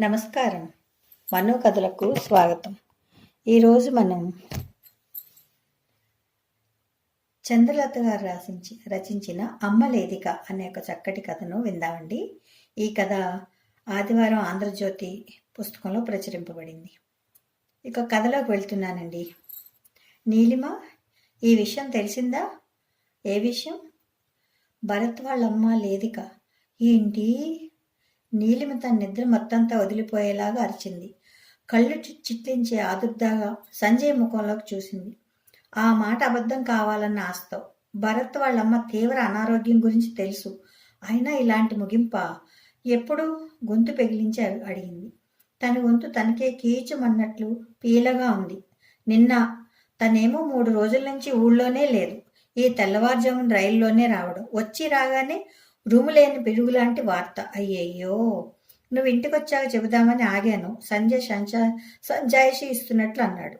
నమస్కారం. మనో కథలకు స్వాగతం ఈరోజు మనం చంద్రలత గారు రాసించి రచించిన అమ్మ లేదిక అనే ఒక చక్కటి కథను విందామండి. ఈ కథ ఆదివారం ఆంధ్రజ్యోతి పుస్తకంలో ప్రచురింపబడింది. ఇక కథలోకి వెళ్తున్నానండి. నీలిమ ఈ విషయం తెలిసిందా? ఏ విషయం? భరత్ వాళ్ళమ్మ లేదిక. ఏంటి? నీలిమ తన నిద్ర మొత్తంతా వదిలిపోయేలాగా అరిచింది. కళ్ళు చిట్లించే ఆదుర్దాగా సంజయ్ ముఖంలోకి చూసింది. ఆ మాట అబద్ధం కావాలన్న ఆస్తో భరత్ వాళ్ళమ్మ తీవ్ర అనారోగ్యం గురించి తెలుసు. అయినా ఇలాంటి ముగింప? ఎప్పుడు? గొంతు పెగిలించి అడిగింది. తన గొంతు తనకే కీచుమన్నట్లు పీలగా ఉంది. నిన్న తనేమో మూడు రోజుల నుంచి ఊళ్ళోనే లేదు. ఈ తెల్లవారుజామున రైల్లోనే రావడం. వచ్చి రాగానే రూము లేని పిడుగులాంటి వార్త. అయ్యయ్యో! నువ్వు ఇంటికొచ్చాక చెబుదామని ఆగాను. సంజయ్ సంచా సంజాయిషి ఇస్తున్నట్లు అన్నాడు.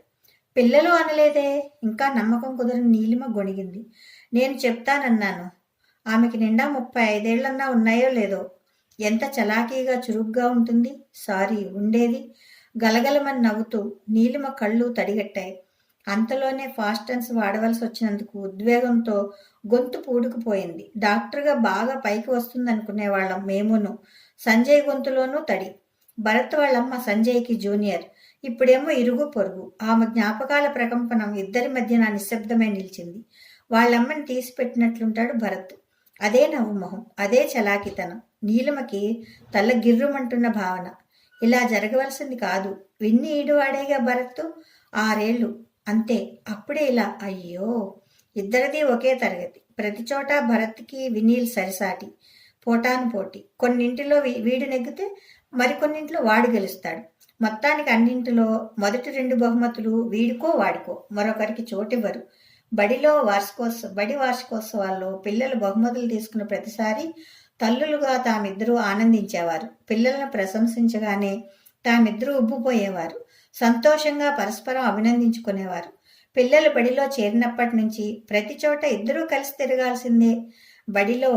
పిల్లలు అనలేదే. ఇంకా నమ్మకం కుదరని నీలిమ గొణిగింది. నేను చెప్తానన్నాను. ఆమెకి నిండా ముప్పై ఐదేళ్ళన్నా ఉన్నాయో లేదో? ఎంత చలాకీగా చురుగ్గా ఉంటుంది? సారీ ఉండేది? గలగలమని నవ్వుతూ నీలిమ కళ్ళు తడిగట్టాయి. అంతలోనే ఫాస్టన్స్ వాడవలసి వచ్చినందుకు ఉద్వేగంతో గొంతు పూడుకుపోయింది. డాక్టర్గా బాగా పైకి వస్తుందనుకునే వాళ్ళం మేమును. సంజయ్ గొంతులోనూ తడి. భరత్ వాళ్ళమ్మ సంజయ్కి జూనియర్. ఇప్పుడేమో ఇరుగు పొరుగు. ఆమె జ్ఞాపకాల ప్రకంపనం ఇద్దరి మధ్యన నిశ్శబ్దమై నిలిచింది. వాళ్ళమ్మని తీసి పెట్టినట్లుంటాడు భరత్. అదే నవ్వు మొహం అదే చలాకితనం. నీలిమకి తల్ల గిర్రుమంటున్న భావన. ఇలా జరగవలసింది కాదు. విన్ని ఈడువాడేగా భరత్ ఆరేళ్ళు. అంతే. అప్పుడే ఇలా అయ్యో! ఇద్దరిది ఒకే తరగతి. ప్రతి చోట భరత్కి వినీల్ సరిసాటి పోటాను పోటీ. కొన్నింటిలో వీ- వీడు నెగ్గితే మరికొన్నింటిలో వాడు గెలుస్తాడు. మొత్తానికి అన్నింటిలో మొదటి రెండు బహుమతులు వీడికో వాడికో. మరొకరికి చోటివ్వరు. బడిలో వార్షికోత్సవ బడి వార్షికోత్సవాల్లో పిల్లలు బహుమతులు తీసుకున్న ప్రతిసారి తల్లులుగా తామిద్దరూ ఆనందించేవారు. పిల్లలను ప్రశంసించగానే తామిద్దరూ ఉబ్బిపోయేవారు. సంతోషంగా పరస్పరం అభినందించుకునేవారు. పిల్లలు బడిలో చేరినప్పటి నుంచి ప్రతి చోట ఇద్దరూ కలిసి తిరగాల్సిందే. బడిలో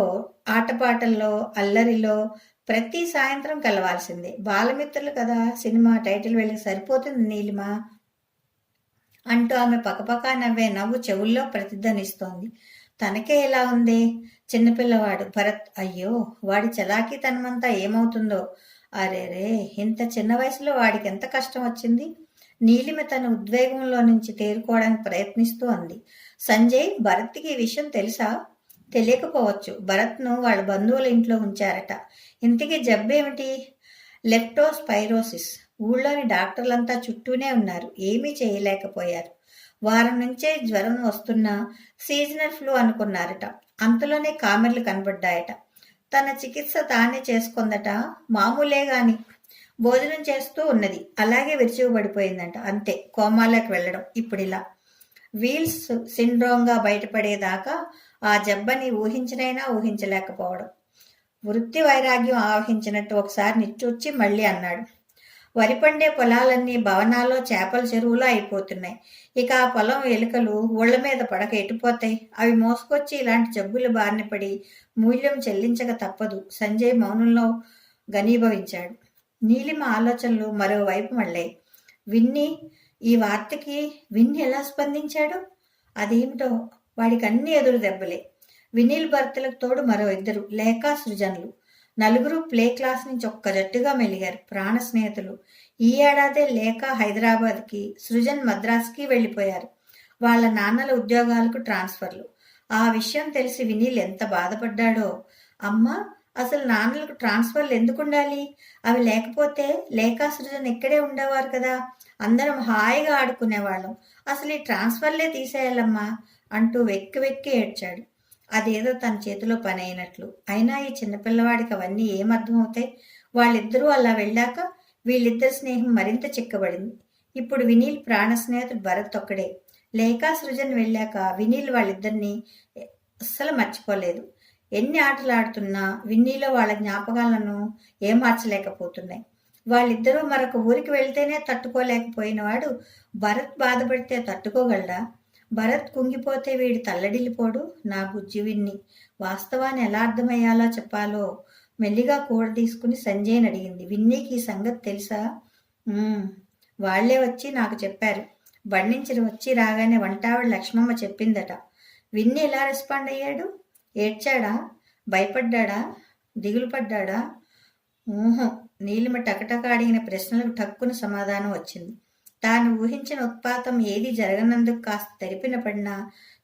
ఆటపాటల్లో అల్లరిలో ప్రతి సాయంత్రం కలవాల్సిందే. బాలమిత్రులు కదా సినిమా టైటిల్ వెళ్ళి సరిపోతుంది నీలిమా అంటూ ఆమె పకపకా నవ్వే నవ్వు చెవుల్లో ప్రతిధ్వనిస్తోంది. తనకే ఎలా ఉంది? చిన్నపిల్లవాడు. భరత్ అయ్యో వాడి చలాకీతనమంతా ఏమవుతుందో? అరేరే ఇంత చిన్న వయసులో వాడికి ఎంత కష్టం వచ్చింది? నీలిమ తన ఉద్వేగంలో నుంచి తేరుకోవడానికి ప్రయత్నిస్తూ అంది. సంజయ్ భరత్కి ఈ విషయం తెలుసా? తెలియకపోవచ్చు. భరత్ను వాళ్ళ బంధువుల ఇంట్లో ఉంచారట. ఇంతకీ జబ్బేమిటి లెప్టోస్పైరోసిస్. ఊళ్ళోని డాక్టర్లంతా చుట్టూనే ఉన్నారు. ఏమీ చేయలేకపోయారు. వారం నుంచే జ్వరం వస్తున్నా సీజనల్ ఫ్లూ అనుకున్నారట. అంతలోనే కామెర్లు కనబడ్డాయట. తన చికిత్స తానే చేసుకుందట. మామూలే గాని. భోజనం చేస్తూ ఉన్నది. అలాగే విరుచుకుపడిపోయిందంట అంతే. కోమాలోకి వెళ్ళడం. ఇప్పుడు ఇలా వీల్స్ సిండ్రోమ్గా బయటపడేదాకా ఆ జబ్బని ఊహించనైనా ఊహించలేకపోవడం. వృత్తి వైరాగ్యం ఆవహించినట్టు ఒకసారి నిట్టూర్చి మళ్ళీ అన్నాడు. వరి పండే పొలాలన్నీ భవనాల్లో చేపల చెరువులో అయిపోతున్నాయి. ఇక ఆ పొలం ఎలుకలు ఊళ్ళ మీద పడక ఎటుపోతాయి? అవి మోసుకొచ్చి ఇలాంటి జబ్బులు బారిన పడి మూల్యం చెల్లించక తప్పదు. సంజయ్ మౌనంలో ఘనీభవించాడు. నీలిమ ఆలోచనలు మరోవైపు మళ్ళాయి. విన్ని ఈ వార్తకి విన్ని ఎలా స్పందించాడు? అదేమిటో వాడికి అన్ని ఎదురు దెబ్బలే. వినీల్ భర్తలకు తోడు మరో ఇద్దరు లేక సృజనులు. నలుగురు ప్లే క్లాస్ నుంచి ఒక్క జట్టుగా మెలిగారు ప్రాణ స్నేహితులు. ఈ ఏడాదే లేఖ హైదరాబాద్కి సృజన్ మద్రాస్కి వెళ్ళిపోయారు. వాళ్ళ నాన్నల ఉద్యోగాలకు ట్రాన్స్ఫర్లు. ఆ విషయం తెలిసి వినీల్ ఎంత బాధపడ్డాడో. అమ్మా అసలు నాన్నలకు ట్రాన్స్ఫర్లు ఎందుకు ఉండాలి? అవి లేకపోతే లేఖా సృజన్ ఇక్కడే ఉండేవారు కదా. అందరం హాయిగా ఆడుకునేవాళ్ళం. అసలు ఈ ట్రాన్స్ఫర్లే తీసేయాలమ్మా అంటూ వెక్కి వెక్కి ఏడ్చాడు. అదేదో తన చేతిలో పని అయినట్లు అయినా ఈ చిన్నపిల్లవాడికి అవన్నీ ఏమర్థమవుతాయి వాళ్ళిద్దరూ అలా వెళ్ళాక వీళ్ళిద్దరి స్నేహం మరింత చిక్కబడింది. ఇప్పుడు వినీల్ ప్రాణ స్నేహితుడు భరత్ ఒక్కడే. లేఖా సృజన్ వెళ్ళాక వినీల్ వాళ్ళిద్దరిని అస్సలు మర్చిపోలేదు. ఎన్ని ఆటలు ఆడుతున్నా విన్నీలో వాళ్ళ జ్ఞాపకాలను ఏమార్చలేకపోతున్నాయి. వాళ్ళిద్దరూ మరొక ఊరికి వెళ్తేనే తట్టుకోలేకపోయినవాడు భరత్ బాధపడితే తట్టుకోగలడా? భరత్ కుంగిపోతే వీడు తల్లడిల్లిపోడు నా బుజ్జి విన్ని. వాస్తవాన్ని ఎలా అర్థమయ్యాలో చెప్పాలో మెల్లిగా కూడ తీసుకుని సంజయ్ని అడిగింది. విన్నీకి ఈ సంగతి తెలుసా? వాళ్ళే వచ్చి నాకు చెప్పారు. బండించి వచ్చి రాగానే వంటావిడ లక్ష్మమ్మ చెప్పిందట. విన్నీ ఎలా రెస్పాండ్ అయ్యాడు? ఏడ్చాడా? భయపడ్డాడా? దిగులు పడ్డాడా? ఊహం. నీలిమ టకటక అడిగిన ప్రశ్నలకు టక్కున సమాధానం వచ్చింది. తాను ఊహించిన ఉత్పాతం ఏది జరగనందుకు కాస్త తెరిపిన పడినా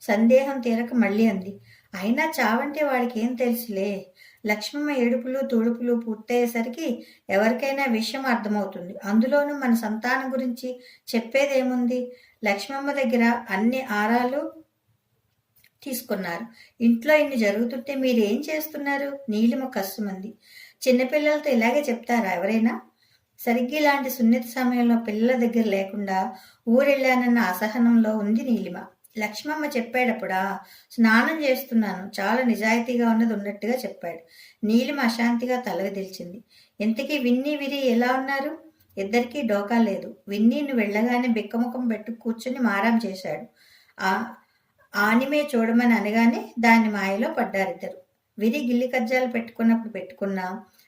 సందేహం తీరక మళ్ళీ అంది. అయినా చావంటే వాడికి ఏం తెలుసులే? లక్ష్మమ్మ ఏడుపులు తుడుపులు పూర్తయ్యేసరికి ఎవరికైనా విషయం అర్థమవుతుంది. అందులోనూ మన సంతానం గురించి చెప్పేదేముంది? లక్ష్మమ్మ దగ్గర అన్ని ఆరాలు తీసుకున్నారు. ఇంట్లో ఇన్ని జరుగుతుంటే మీరు ఏం చేస్తున్నారు? నీలిమ కష్టమంది చిన్నపిల్లలతో ఇలాగే చెప్తారా ఎవరైనా? సరిగ్గా ఇలాంటి సున్నిత సమయంలో పిల్లల దగ్గర లేకుండా ఊరెళ్ళానన్న అసహనంలో ఉంది నీలిమ. లక్ష్మమ్మ చెప్పాడప్పుడా స్నానం చేస్తున్నాను. చాలా నిజాయితీగా ఉన్నది ఉన్నట్టుగా చెప్పాడు నీలిమ అశాంతిగా తలగదిల్చింది ఇంతకీ విన్నీ విరి ఎలా ఉన్నారు? ఇద్దరికీ డోకా లేదు. విన్నీను వెళ్ళగానే బిక్కముఖం పెట్టు కూర్చుని మారాం చేశాడు. ఆ ఆనిమే చూడమని అనగానే దాని మాయలో పడ్డారిద్దరు. విరి గిల్లి కజ్జాలు పెట్టుకున్నప్పుడు పెట్టుకున్నా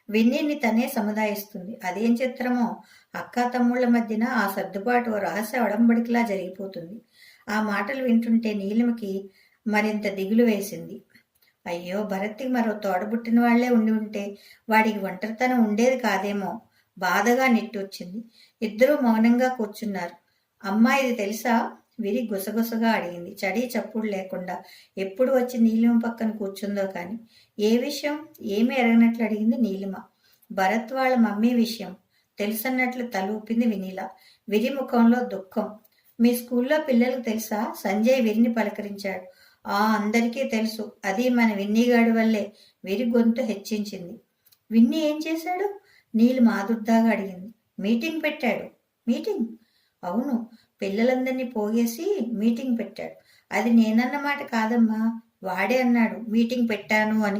విన్నీని తనే సముదాయిస్తుంది. అదేం చిత్రమో? అక్కా తమ్ముళ్ళ మధ్యన ఆ సర్దుబాటు రహస్య ఒడంబడికిలా జరిగిపోతుంది. ఆ మాటలు వింటుంటే నీలిమకి మరింత దిగులు వేసింది. అయ్యో భరత్కి మరో తోడబుట్టిన వాళ్ళే ఉండి ఉంటే వాడికి ఒంటరితనం ఉండేది కాదేమో? బాధగా నిట్టొచ్చింది. ఇద్దరూ మౌనంగా కూర్చున్నారు. అమ్మా ఇది తెలుసా? విరి గుసగుసగా అడిగింది. చడి చప్పుడు లేకుండా ఎప్పుడు వచ్చి నీలిమ పక్కన కూర్చుందో కానీ ఏ విషయం? ఏమీ ఎరగనట్లు అడిగింది నీలిమ. భరత్ వాళ్ళ మమ్మీ విషయం తెలుసన్నట్లు తలూపింది వినీల. విరి ముఖంలో దుఃఖం. మీ స్కూల్లో పిల్లలకు తెలుసా? సంజయ్ విరిని పలకరించాడు. ఆ అందరికీ తెలుసు. అది మన విన్నీగాడి వల్లే విరి గొంతు హెచ్చించింది. విన్నీ ఏం చేశాడు? నీళ్ళు మాదుర్దాగా అడిగింది. మీటింగ్ పెట్టాడు. మీటింగ్? అవును. పిల్లలందరినీ పోగేసి మీటింగ్ పెట్టాడు. అది నేనన్న మాట కాదమ్మా వాడే అన్నాడు. మీటింగ్ పెట్టాను అని.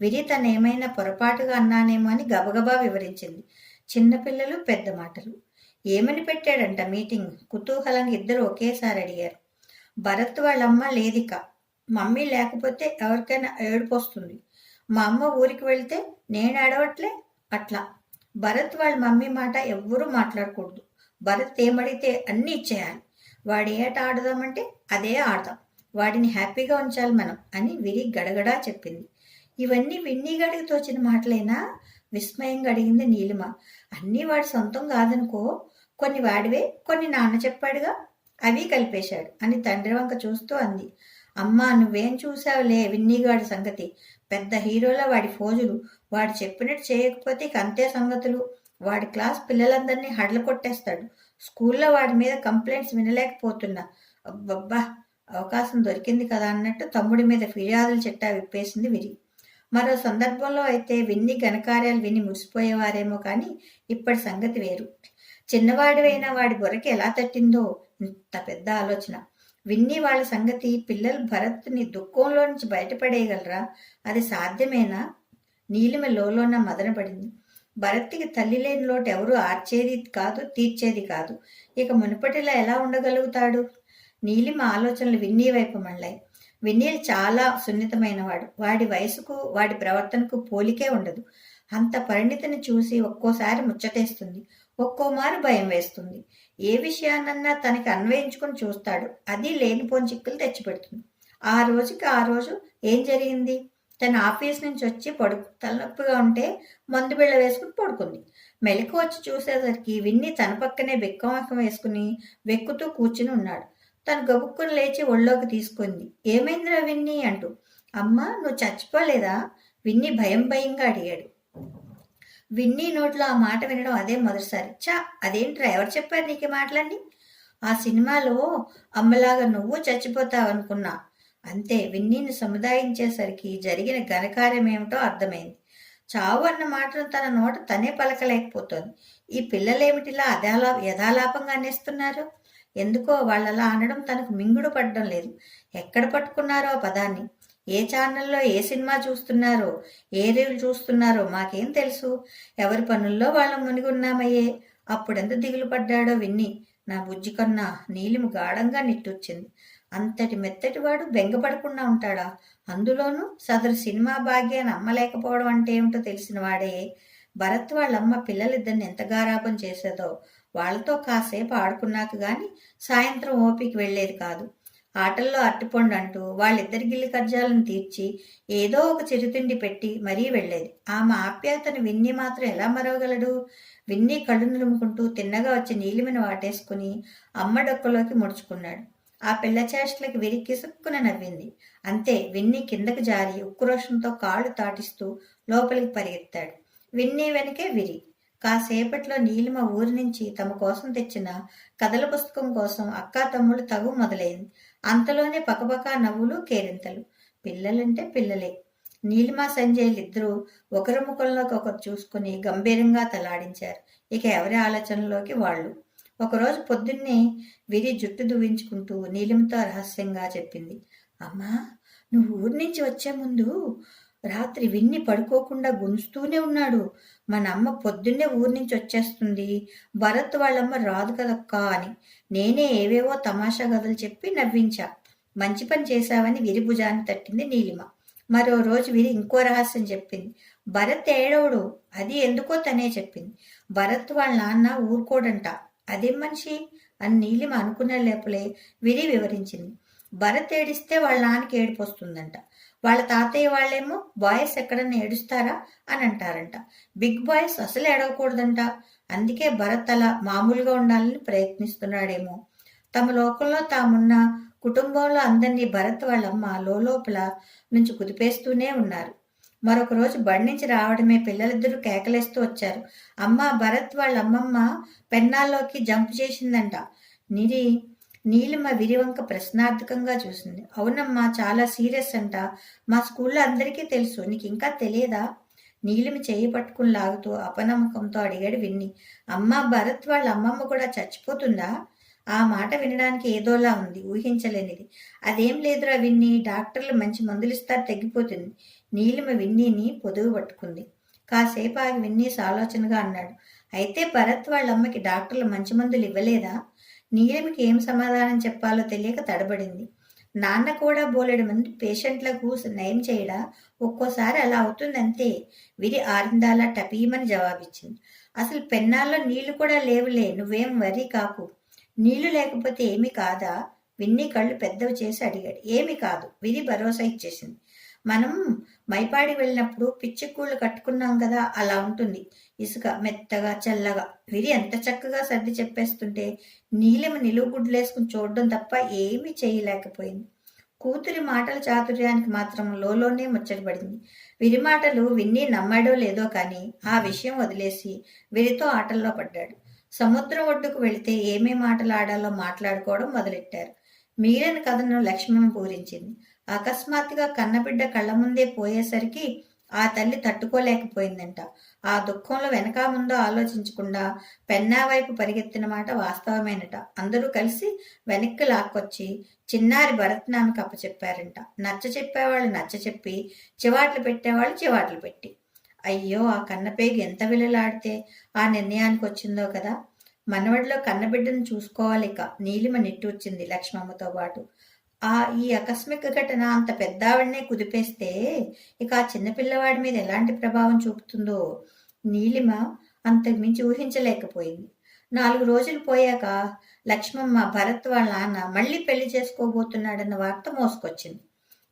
విరి తను ఏమైనా పొరపాటుగా అన్నానేమో అని గబగబా వివరించింది. చిన్నపిల్లలు పెద్ద మాటలు. ఏమని పెట్టాడంట మీటింగ్? కుతూహలంగా ఇద్దరు ఒకేసారి అడిగారు. భరత్ వాళ్ళమ్మ లేదిక. మమ్మీ లేకపోతే ఎవరికైనా ఏడుపోస్తుంది మా అమ్మ ఊరికి వెళ్తే నేను ఏడవట్లే? అట్లా. భరత్ వాళ్ళ మమ్మీ మాట ఎవ్వరూ మాట్లాడకూడదు. భరత్ ఏమడిగితే అన్నీ ఇచ్చేయాలి. వాడు ఏట ఆడదామంటే అదే ఆడదాం. వాడిని హ్యాపీగా ఉంచాలి మనం అని విరి గడగడా చెప్పింది. ఇవన్నీ విన్నీ గడికి తోచిన మాటలైనా? విస్మయంగా అడిగింది నీలిమ. అన్నీ వాడి సొంతం కాదనుకో కొన్ని వాడివే కొన్ని నాన్న చెప్పాడుగా. అవి కలిపేశాడు అని తండ్రి వంక చూస్తూ అంది. అమ్మా నువ్వేం చూసావులే విన్నీగాడి సంగతి? పెద్ద హీరోల వాడి ఫోజులు. వాడు చెప్పినట్టు చేయకపోతే ఇక అంతే సంగతులు. వాడి క్లాస్ పిల్లలందరినీ హడలు కొట్టేస్తాడు. స్కూల్లో వాడి మీద కంప్లైంట్స్ వినలేకపోతున్నా. అబ్బబ్బా అవకాశం దొరికింది కదా అన్నట్టు తమ్ముడి మీద ఫిర్యాదులు చిట్టా విప్పేసింది విరి. మరో సందర్భంలో అయితే విన్ని ఘనకార్యాలు విని మురిసిపోయేవారేమో కానీ ఇప్పటి సంగతి వేరు. చిన్నవాడివైన వాడి బొరకి ఎలా తట్టిందో ఇంత పెద్ద ఆలోచన. విన్ని వాళ్ళ సంగతి పిల్లలు భరత్ని దుఃఖంలో నుంచి బయటపడేయగలరా? అది సాధ్యమేనా? నీలిమ లోలోన మదనపడింది. భరత్కి తల్లి లేని లోటు ఎవరు ఆర్చేది కాదు తీర్చేది కాదు. ఇక మునుపటిలా ఎలా ఉండగలుగుతాడు? నీలిమ ఆలోచనలు విన్నీ వైపు మళ్ళాయి. విన్నీల్ చాలా సున్నితమైనవాడు. వాడి వయసుకు వాడి ప్రవర్తనకు పోలికే ఉండదు. అంత పరిణితిని చూసి ఒక్కోసారి ముచ్చటేస్తుంది. ఒక్కోమారు భయం వేస్తుంది. ఏ విషయాన్నన్నా తనకి అన్వయించుకుని చూస్తాడు. అది లేనిపోని చిక్కులు తెచ్చిపెడుతుంది. ఆ రోజుకి ఆ రోజు ఏం జరిగింది? తన ఆఫీస్ నుంచి వచ్చి పడు తలనొప్పిగా ఉంటే మందు బిళ్ళ వేసుకుని పడుకుంది. మెలకు వచ్చి చూసేసరికి విన్ని తన పక్కనే బెక్కమకం వేసుకుని వెక్కుతూ కూర్చుని ఉన్నాడు. తను గబుక్కుని లేచి ఒళ్ళోకి తీసుకుంది. ఏమైందిరా విన్ని? అంటూ. అమ్మ నువ్వు చచ్చిపోలేదా? విన్ని భయం భయంగా అడిగాడు. విన్ని నోట్లో ఆ మాట వినడం అదే మొదటిసారి. చా అదేంట్రా? ఎవరు చెప్పారు నీకు మాటలన్నీ? ఆ సినిమాలో అమ్మలాగా నువ్వు చచ్చిపోతావు అనుకున్నా అంతే విన్నీని సముదాయించేసరికి జరిగిన ఘనకార్యమేమిటో అర్థమైంది. చావు అన్న మాటను తన నోట తనే పలకలేకపోతోంది. ఈ పిల్లలేమిటిలా అదాలా యథాలాపంగా అనేస్తున్నారు ఎందుకో వాళ్ళలా అనడం తనకు మింగుడు పడడం లేదు. ఎక్కడ పట్టుకున్నారో ఆ పదాన్ని? ఏ ఛానల్లో ఏ సినిమా చూస్తున్నారో? ఏ రీల్ చూస్తున్నారో మాకేం తెలుసు? ఎవరి పనుల్లో వాళ్ళం మునిగున్నామయ్యే? అప్పుడెంత దిగులు పడ్డాడో విన్ని. నా బుజ్జి కన్నా నీలిము గాఢంగా నిట్టొచ్చింది. అంతటి మెత్తటివాడు బెంగపడకుండా ఉంటాడా? అందులోనూ సదరు సినిమా భాగ్యాన్ని అమ్మలేకపోవడం అంటే ఏమిటో తెలిసిన వాడే. భరత్ వాళ్ళమ్మ పిల్లలిద్దరిని ఎంత గారాపం చేసేదో వాళ్ళతో కాసేపు ఆడుకున్నాక గాని సాయంత్రం ఓపిక వెళ్ళేది కాదు. ఆటల్లో అట్టుపండు అంటూ వాళ్ళిద్దరి గిల్లి కర్జాలను తీర్చి ఏదో ఒక చిరుతిండి పెట్టి మరీ వెళ్ళేది ఆమె ఆప్యాయతను విన్ని మాత్రం ఎలా మరవగలడు? విన్ని కళ్ళు నులుముకుంటూ తిన్నగా వచ్చి నీలిమిని వాటేసుకుని అమ్మ డొక్కలోకి ముడుచుకున్నాడు. ఆ పిల్ల చేష్టలకు విరి కిసుక్కున నవ్వింది. అంతే విన్ని కిందకు జారి ఉక్రోషంతో కాళ్ళు తాటిస్తూ లోపలికి పరిగెత్తాడు. విన్ని వెనకే విరి. కాసేపట్లో నీలిమ ఊరి నుంచి తమ కోసం తెచ్చిన కథల పుస్తకం కోసం అక్కా తమ్ముడు తగు మొదలైంది. అంతలోనే పకపకా నవ్వులు కేరింతలు. పిల్లలంటే పిల్లలే. నీలిమ సంజయ్లు ఇద్దరూ ఒకరి ముఖంలోకి ఒకరు చూసుకుని గంభీరంగా తలాడించారు. ఇక ఎవరి ఆలోచనలోకి వాళ్ళు? ఒకరోజు పొద్దున్నే విరి జుట్టు దువ్వించుకుంటూ నీలిమతో రహస్యంగా చెప్పింది. అమ్మా నువ్వు ఊరి నుంచి వచ్చే ముందు రాత్రి విన్ని పడుకోకుండా గుంజుతూనే ఉన్నాడు. మన అమ్మ పొద్దున్నే ఊరి నుంచి వచ్చేస్తుంది. భరత్ వాళ్ళమ్మ రాదు కదక్క అని. నేనే ఏవేవో తమాషా కథలు చెప్పి నవ్వించా. మంచి పని చేశావని విరి భుజాన్ని తట్టింది నీలిమ. మరో రోజు విరి ఇంకో రహస్యం చెప్పింది. భరత్ ఏడవడు అది ఎందుకో తనే చెప్పింది. భరత్ వాళ్ళ నాన్న ఊరుకోడంట. అదేం మనిషి? అని నీలిమ అనుకున్న లేపలే విరి వివరించింది. భరత్ ఏడిస్తే వాళ్ళ నాన్నకి ఏడుపు వస్తుందంట వాళ్ళ తాతయ్య వాళ్ళేమో బాయ్స్ ఎక్కడన్నా ఏడుస్తారా అని అంటారంట. బిగ్ బాయ్స్ అసలు ఏడవకూడదంట. అందుకే భరత్ అలా మామూలుగా ఉండాలని ప్రయత్నిస్తున్నాడేమో. తమ లోకంలో తామున్న కుటుంబంలో అందరినీ భరత్ వాళ్ళమ్మ లోపల నుంచి కుదిపేస్తూనే ఉన్నారు. మరొక రోజు బడి నుంచి రావడమే పిల్లలిద్దరూ కేకలేస్తూ వచ్చారు. అమ్మ భరత్ వాళ్ళ అమ్మమ్మ పెన్నాల్లోకి జంప్ చేసిందంట. నిరి నీలిమ విరివంక ప్రశ్నార్థకంగా చూసింది. అవునమ్మా చాలా సీరియస్ అంట. మా స్కూల్లో అందరికీ తెలుసు. నీకు ఇంకా తెలియదా నీలిమ చేయి పట్టుకుని లాగుతూ అపనమ్మకంతో అడిగాడు విన్ని. అమ్మ భరత్ వాళ్ళ అమ్మమ్మ కూడా చచ్చిపోతుందా? ఆ మాట వినడానికి ఏదోలా ఉంది. ఊహించలేనిది. అదేం లేదురా విన్ని. డాక్టర్లు మంచి మందులు ఇస్తారు తగ్గిపోతుంది నీలిమ విన్నీని పొదుగు పట్టుకుంది. కాసేపు ఆగి విన్నీస్ ఆలోచనగా అన్నాడు. అయితే భరత్ వాళ్ళ అమ్మకి డాక్టర్లు మంచి మందులు ఇవ్వలేదా? నీలిమికి ఏం సమాధానం చెప్పాలో తెలియక తడబడింది. నాన్న కూడా బోలెడు మంది పేషెంట్లకు నయం చేయడా? ఒక్కోసారి అలా అవుతుందంతే. విరి ఆరిందాలా టపీమని జవాబిచ్చింది. అసలు పెన్నాల్లో నీళ్ళు కూడా లేవులే నువ్వేం వర్రీ కాకు. నీళ్ళు లేకపోతే ఏమి కాదా? విన్ని కళ్ళు పెద్దవి చేసి అడిగాడు. ఏమి కాదు విరి భరోసా ఇచ్చేసింది. మనం మైపాడి వెళ్ళినప్పుడు పిచ్చికూళ్ళు కట్టుకున్నాం కదా అలా ఉంటుంది. ఇసుక మెత్తగా చల్లగా. విరి ఎంత చక్కగా సర్ది చెప్పేస్తుంటే నీలిమ నిలువుగుడ్లేసుకుని చూడడం తప్ప ఏమీ చేయలేకపోయింది. కూతురి మాటల చాతుర్యానికి మాత్రం లోలోనే ముచ్చటపడింది విరి మాటలు విన్ని నమ్మాడో లేదో కానీ ఆ విషయం వదిలేసి వీరితో ఆటల్లో పడ్డాడు. సముద్రం ఒడ్డుకు వెళితే ఏమేం మాటలు ఆడాలో మాట్లాడుకోవడం మొదలెట్టారు. మిగిలిన కథను లక్ష్మమ్మ పూరించింది అకస్మాత్తుగా కన్నబిడ్డ కళ్ళ ముందే పోయేసరికి ఆ తల్లి తట్టుకోలేకపోయిందంట. ఆ దుఃఖంలో వెనక ముందో ఆలోచించకుండా పెన్నా వైపు పరిగెత్తిన మాట వాస్తవమేనట. అందరూ కలిసి వెనక్కి లాక్కొచ్చి చిన్నారి భరత్నామకి అప్పచెప్పారంట. నచ్చ చెప్పేవాళ్ళు నచ్చ చెప్పి చివాట్లు పెట్టేవాళ్ళు చివాట్లు పెట్టి. అయ్యో ఆ కన్నపేగి ఎంత విలలాడితే ఆ నిర్ణయానికి వచ్చిందో కదా. మనవడిలో కన్నబిడ్డను చూసుకోవాలిక నీలిమ నిట్టూర్చింది లక్ష్మమ్మతో పాటు. ఆ ఈ ఆకస్మిక ఘటన అంత పెద్దావిడనే కుదిపేస్తే ఇక ఆ చిన్నపిల్లవాడి మీద ఎలాంటి ప్రభావం చూపుతుందో నీలిమ అంతకు మించి ఊహించలేకపోయింది. నాలుగు రోజులు పోయాక లక్ష్మమ్మ భరత్ వాళ్ళ నాన్న మళ్ళీ పెళ్ళి చేసుకోబోతున్నాడన్న వార్త మోసుకొచ్చింది.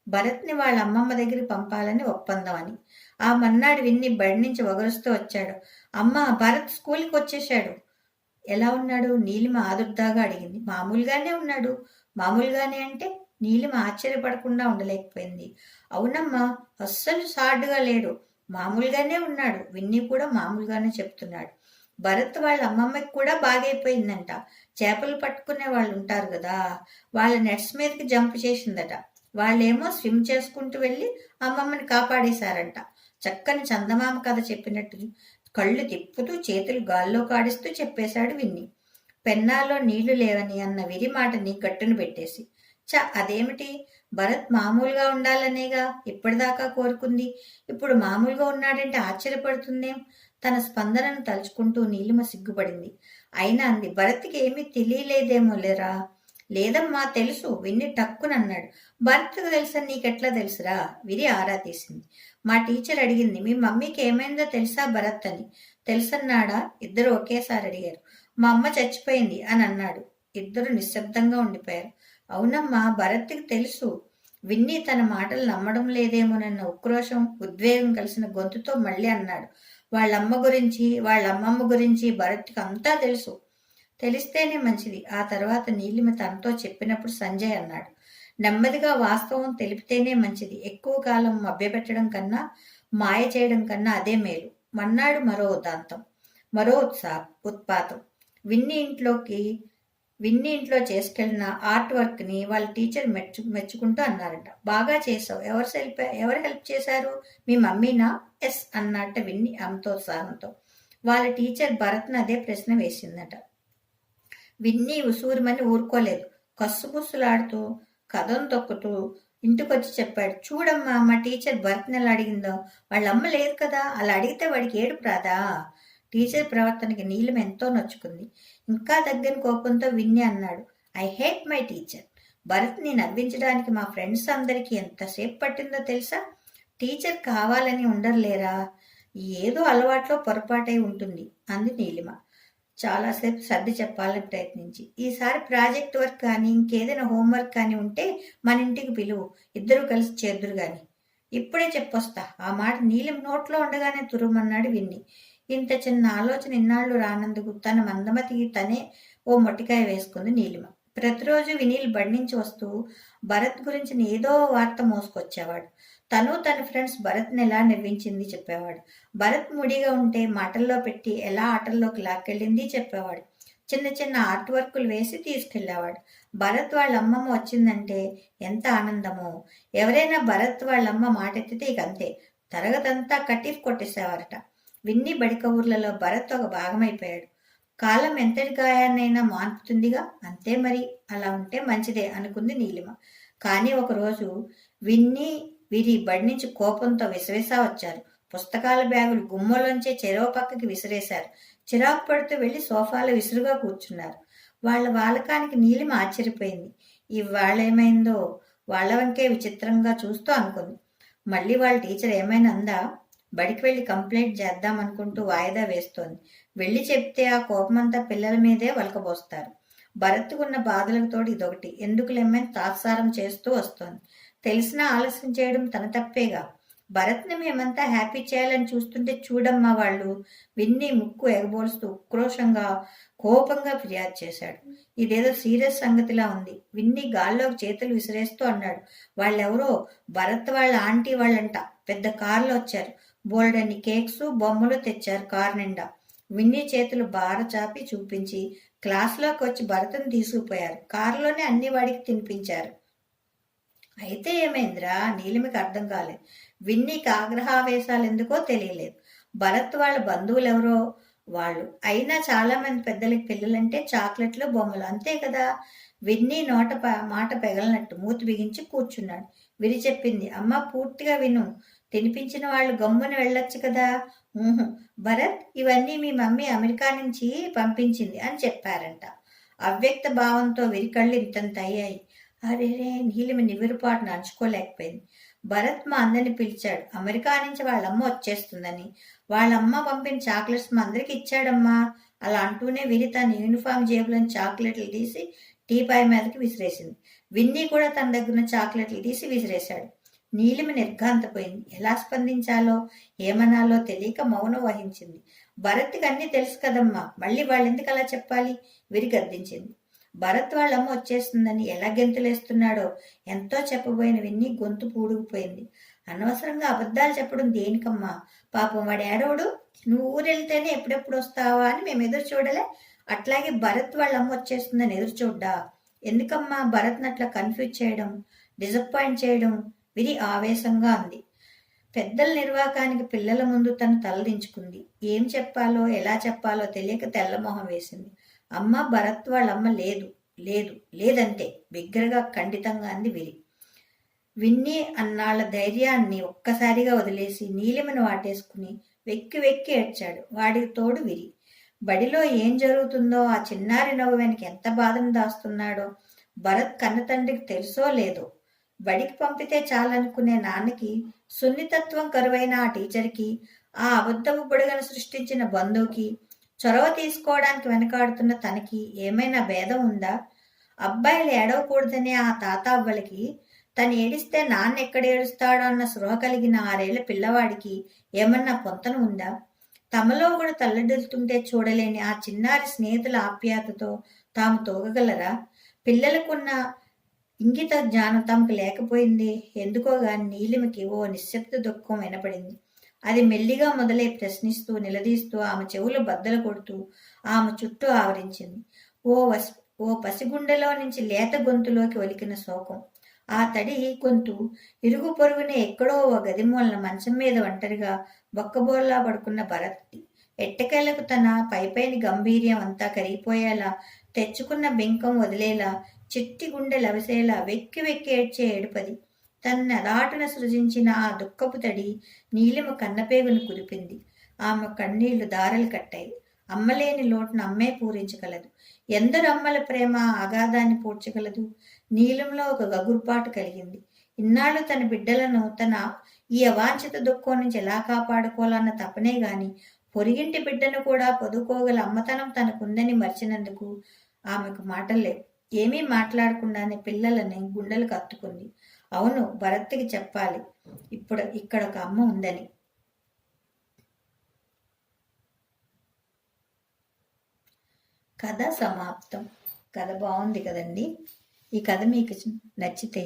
భరత్ని వాళ్ళ అమ్మమ్మ దగ్గరికి పంపాలని ఒప్పందం అని. ఆ మన్నాడు విన్ని బడి నుంచి వగరుస్తూ వచ్చాడు. అమ్మ భరత్ స్కూల్కి వచ్చేశాడు ఎలా ఉన్నాడు? నీలిమ ఆదుర్దాగా అడిగింది. మామూలుగానే ఉన్నాడు. మామూలుగానే అంటే నీలిమ ఆశ్చర్యపడకుండా ఉండలేకపోయింది. అవునమ్మా అస్సలు సాడ్గా లేడు. మామూలుగానే ఉన్నాడు. విన్ని కూడా మామూలుగానే చెప్తున్నాడు. భరత్ వాళ్ళ అమ్మమ్మకి కూడా బాగైపోయిందంట. చేపలు పట్టుకునే వాళ్ళు ఉంటారు కదా వాళ్ళ నెట్స్ మీదకి జంప్ చేసిందట. వాళ్ళేమో స్విమ్ చేసుకుంటూ వెళ్ళి అమ్మమ్మని కాపాడేశారంట. చక్కని చందమామ కథ చెప్పినట్టు కళ్ళు తిప్పుతూ చేతులు గాల్లో కాడిస్తూ చెప్పేశాడు విన్ని. పెన్నాలో నీళ్ళు లేవని అన్న విరి మాటని గట్టును పెట్టేసి చ అదేమిటి? భరత్ మామూలుగా ఉండాలనేగా ఇప్పటిదాకా కోరుకుంది. ఇప్పుడు మామూలుగా ఉన్నాడంటే ఆశ్చర్యపడుతుందేం? తన స్పందనను తలుచుకుంటూ నీలిమ సిగ్గుపడింది. అయినా అంది భరత్కి ఏమీ తెలియలేదేమో లేరా? లేదమ్మా తెలుసు విన్ని టక్కునన్నాడు భరత్కు తెలుసని నీకెట్లా తెలుసురా? విరి ఆరా తీసింది. మా టీచర్ అడిగింది మీ మమ్మీకి ఏమైందో తెలుసా భరత్ అని. తెలుసన్నాడా? ఇద్దరు ఒకేసారి అడిగారు. మా అమ్మ చచ్చిపోయింది అని అన్నాడు. ఇద్దరు నిశ్శబ్దంగా ఉండిపోయారు. అవునమ్మా భరత్కి తెలుసు. విన్ని తన మాటలు నమ్మడం లేదేమోనన్న ఉక్రోషం ఉద్వేగం కలిసిన గొంతుతో మళ్ళీ అన్నాడు. వాళ్ళమ్మ గురించి వాళ్ళ అమ్మమ్మ గురించి భరత్కి అంతా తెలుసు. తెలిస్తేనే మంచిది. ఆ తర్వాత నీలిమ తనతో చెప్పినప్పుడు సంజయ్ అన్నాడు. నెమ్మదిగా వాస్తవం తెలిపితేనే మంచిది. ఎక్కువ కాలం మభ్యపెట్టడం కన్నా మాయ చేయడం కన్నా అదే మేలు. మన్నాడు మరో ఉదాంతం మరో ఉత్సాహ ఉత్పాతం. విన్ని ఇంట్లోకి విన్ని ఇంట్లో చేసుకెళ్ళిన ఆర్ట్ వర్క్ని వాళ్ళ టీచర్ మెచ్చు మెచ్చుకుంటూ అన్నారంట. బాగా చేసావు. ఎవరు హెల్ప్ ఎవరు హెల్ప్ చేశారు? మీ మమ్మీనా? ఎస్ అన్నట్ట విన్ని అంతో ఉత్సాహంతో వాళ్ళ టీచర్ భరత్ను అదే ప్రశ్న వేసిందట. విన్ని ఉసూరుమని ఊరుకోలేదు. కస్సుబుస్సులాడుతూ కథం తొక్కుతూ ఇంటికొచ్చి చెప్పాడు. చూడమ్మా మా టీచర్ భరత్ని ఎలా అడిగిందో? వాళ్ళ అమ్మ లేదు కదా. అలా అడిగితే వాడికి ఏడుపు రాదా? టీచర్ ప్రవర్తనకి నీలం ఎంతో నొచ్చుకుంది. ఇంకా దగ్గర కోపంతో విన్ని అన్నాడు ఐ హేట్ మై టీచర్. భరత్ని నవ్వించడానికి మా ఫ్రెండ్స్ అందరికీ ఎంతసేపు పట్టిందో తెలుసా? టీచర్ కావాలని ఉండర్లేరా? ఏదో అలవాట్లో పొరపాటై ఉంటుంది అంది నీలిమ. చాలాసేపు సర్ది చెప్పాలని ప్రయత్నించి ఈసారి ప్రాజెక్ట్ వర్క్ కానీ ఇంకేదైనా హోంవర్క్ కానీ ఉంటే మన ఇంటికి పిలువు. ఇద్దరు కలిసి చేద్దురు కానీ ఇప్పుడే చెప్పొస్తా. ఆ మాట నీలిం నోట్లో ఉండగానే తురుమన్నాడు విన్ని. ఇంత చిన్న ఆలోచన ఇన్నాళ్ళు రానందుకు తన మందమతికి తనే ఓ మొట్టికాయ వేసుకుంది నీలిమ. ప్రతిరోజు వినీల్ బండించి వస్తూ భరత్ గురించి ఏదో వార్త మోసుకొచ్చేవాడు. తను తన ఫ్రెండ్స్ భరత్ని ఎలా నవ్వించింది చెప్పేవాడు. భరత్ ముడిగా ఉంటే మాటల్లో పెట్టి ఎలా ఆటల్లోకి లాక్కెళ్ళింది చెప్పేవాడు. చిన్న చిన్న ఆర్ట్ వర్కులు వేసి తీసుకెళ్ళేవాడు భరత్ వాళ్ళ అమ్మమ్మ వచ్చిందంటే ఎంత ఆనందమో. ఎవరైనా భరత్ వాళ్ళమ్మ మాట ఎత్తితే ఇక అంతే. తరగతంతా కట్టిఫ్ కొట్టేసేవారట. విన్ని బడిక ఊర్లలో భరత్ ఒక భాగమైపోయాడు. కాలం ఎంతటి గాయాన్నైనా మాన్పుతుందిగా? అంతే మరి. అలా ఉంటే మంచిదే అనుకుంది నీలిమ. కానీ ఒకరోజు విన్ని వీరి బడి నుంచి కోపంతో విసవిసా వచ్చారు. పుస్తకాల బ్యాగులు గుమ్మలోంచే చెరవ పక్కకి విసిరేశారు. చిరాకు పడుతూ వెళ్ళి సోఫాలో విసురుగా కూర్చున్నారు. వాళ్ళ వాలకానికి నీలిమ ఆశ్చర్యపోయింది. ఇవాళేమైందో వాళ్ళ వంకే విచిత్రంగా చూస్తూ అనుకుంది. మళ్ళీ వాళ్ళ టీచర్ ఏమైనా అందా? బడికి వెళ్ళి కంప్లైంట్ చేద్దాం అనుకుంటూ వాయిదా వేస్తోంది. వెళ్ళి చెప్తే ఆ కోపమంతా పిల్లల మీదే వలకబోస్తారు. భరత్కున్న బాధలకు తోడు ఇదొకటి. లెమ్మని తాత్సారం చేస్తూ వస్తోంది. తెలిసినా ఆలస్యం చేయడం తన తప్పేగా. భరత్ని మేమంతా హ్యాపీ చేయాలని చూస్తుంటే చూడమ్మా వాళ్ళు. విన్ని ముక్కు ఎగబోలుస్తూ ఉక్రోషంగా కోపంగా ఫిర్యాదు చేశాడు. ఇదేదో సీరియస్ సంగతిలా ఉంది. విన్ని గాల్లోకి చేతులు విసిరేస్తూ అన్నాడు. వాళ్ళెవరో? భరత్ వాళ్ళ ఆంటీ వాళ్ళంట. పెద్ద కారులో వచ్చారు. బోల్డన్ని కేక్స్ బొమ్మలు తెచ్చారు కారు నిండా. విన్ని చేతులు బార చాపి చూపించి క్లాస్లోకి వచ్చి భరతను తీసుకుపోయారు. కారులోనే అన్ని వాడికి తినిపించారు. అయితే ఏమైందిరా? నీలిమికి అర్థం కాలేదు. విన్నీకి ఆగ్రహావేశాలు ఎందుకో తెలియలేదు. భరత్ వాళ్ళ బంధువులు ఎవరో వాళ్ళు? అయినా చాలా మంది పెద్దలకి పిల్లలంటే చాక్లెట్లు బొమ్మలు అంతే కదా? విన్నీ నోట మాట పెగలనట్టు మూతి బిగించి కూర్చున్నాడు. విరి చెప్పింది అమ్మ పూర్తిగా విను. తినిపించిన వాళ్ళు గమ్మున వెళ్ళొచ్చు కదా. భరత్ ఇవన్నీ మీ మమ్మీ అమెరికా నుంచి పంపించింది అని చెప్పారంట. అవ్యక్త భావంతో విరికళ్ళు ఇంతంత అయ్యాయి. అరే నీలిమ నివిరుపాటు నడుచుకోలేకపోయింది. భరత్ మా అందరిని పిలిచాడు. అమెరికా నుంచి వాళ్ళమ్మ వచ్చేస్తుందని. వాళ్ళమ్మ పంపిన చాక్లెట్స్ మా అందరికి ఇచ్చాడమ్మా. అలా అంటూనే విని తన యూనిఫామ్ జేబులోని చాక్లెట్లు తీసి టీపాయ్ మీదకి విసిరేసింది. విన్నీ కూడా తన దగ్గర చాక్లెట్లు తీసి విసిరేశాడు. నీలిమ నిర్ఘాంతపోయింది. ఎలా స్పందించాలో ఏమనాలో తెలియక మౌనం వహించింది. భరత్కి అన్నీ తెలుసు కదమ్మా మళ్ళీ వాళ్ళు ఎందుకు అలా చెప్పాలి? విరి గద్దించింది. భరత్ వాళ్ళమ్మ వచ్చేస్తుందని ఎలా గెంతులేస్తున్నాడో ఎంతో చెప్పబోయిన విన్ని గొంతు పూడుకుపోయింది. అనవసరంగా అబద్ధాలు చెప్పడం దేనికమ్మా? పాపం వాడు ఏడవడు నువ్వు ఊరెళ్తేనే ఎప్పుడెప్పుడు వస్తావా అని మేము ఎదురు చూడలే. అట్లాగే భరత్ వాళ్ళమ్మ వచ్చేస్తుందని ఎదురు చూడ్డా? ఎందుకమ్మా భరత్ని అట్లా కన్ఫ్యూజ్ చేయడం డిసప్పాయింట్ చేయడం? విరి ఆవేశంగా అంది. పెద్దల నిర్వాకానికి పిల్లల ముందు తను తలదించుకుంది ఏం చెప్పాలో ఎలా చెప్పాలో తెలియక తెల్లమొహం వేసింది. అమ్మ భరత్ వాళ్ళమ్మ లేదు లేదు లేదంటే బిగ్గరగా ఖండితంగా అంది విరి విన్ని అన్నాళ్ళ ధైర్యాన్ని ఒక్కసారిగా వదిలేసి నీలిమను వాటేసుకుని వెక్కి వెక్కి ఏడ్చాడు. వాడికి తోడు విరి బడిలో ఏం జరుగుతుందో ఆ చిన్నారి నవ్వు వెనక ఎంత బాధను దాస్తున్నాడో భరత్ కన్నతండ్రికి తెలుసో లేదో బడికి పంపితే చాలనుకునే నాన్నకి సున్నితత్వం కరువైన ఆ టీచర్కి ఆ అబద్ధపు బుడగను సృష్టించిన బంధువుకి చొరవ తీసుకోవడానికి వెనకాడుతున్న తనకి ఏమైనా భేదం ఉందా? అబ్బాయిలు ఏడవకూడదనే ఆ తాత అవ్వలకి తను ఏడిస్తే నాన్న ఎక్కడ ఏడుస్తాడో అన్న స్పృహ కలిగిన ఆరేళ్ళ పిల్లవాడికి ఏమన్నా పొంతన ఉందా? తమలో కూడా తల్లడిల్తుంటే చూడలేని ఆ చిన్నారి స్నేహితుల ఆప్యాయతతో తాము తోగగలరా? పిల్లలకున్న ఇంగిత జ్ఞానం తమకు లేకపోయింది. ఎందుకో గాని నీలిమకి ఓ నిశ్శబ్ద దుఃఖం వినపడింది. అది మెల్లిగా మొదలై ప్రశ్నిస్తూ నిలదీస్తూ ఆమె చెవులు బద్దలు కొడుతూ ఆమె చుట్టూ ఆవరించింది. ఓ వస్ ఓ పసిగుండెలో నుంచి లేత గొంతులోకి ఒలికిన శోకం. ఆ తడి గొంతు ఇరుగు పొరుగున ఎక్కడో ఓ గది మూలన మంచం మీద ఒంటరిగా బొక్కబోర్లా పడుకున్న భరత్తి ఎట్టకేలకు తన పైపైని గంభీర్యం అంతా కరిగిపోయేలా తెచ్చుకున్న బింకం వదిలేలా చిట్టి గుండె లవసేలా వెక్కి వెక్కి ఏడ్చే ఏడుపది. తన అలాటున సృజించిన ఆ దుఃఖపు తడి నీలిమ కన్నపేగును కురిపింది. ఆమె కన్నీళ్ళు దారలు కట్టాయి. అమ్మలేని లోటును అమ్మే పూరించగలదు. ఎందరు అమ్మల ప్రేమ అగాధాన్ని పూడ్చగలదు? నీలంలో ఒక గగుర్పాటు కలిగింది. ఇన్నాళ్ళు తన బిడ్డలను తన ఈ అవాంఛిత దుఃఖం నుంచి ఎలా కాపాడుకోవాలన్న తపనే గాని పొరిగింటి బిడ్డను కూడా పొదుకోగల అమ్మతనం తనకుందని మర్చినందుకు ఆమెకు మాటలేవు ఏమీ మాట్లాడకుండానే పిల్లలని గుండెలకు అత్తుకుంది అవును భరత్కి చెప్పాలి. ఇప్పుడు ఇక్కడ ఒక అమ్మ ఉందని. కథ సమాప్తం. కథ బాగుంది కదండి? ఈ కథ మీకు నచ్చితే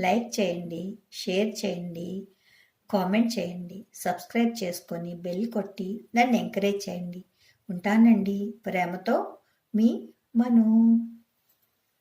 లైక్ చేయండి షేర్ చేయండి కామెంట్ చేయండి సబ్స్క్రైబ్ చేసుకొని బెల్ కొట్టి నన్ను ఎంకరేజ్ చేయండి. ఉంటానండి. ప్రేమతో మీ మను.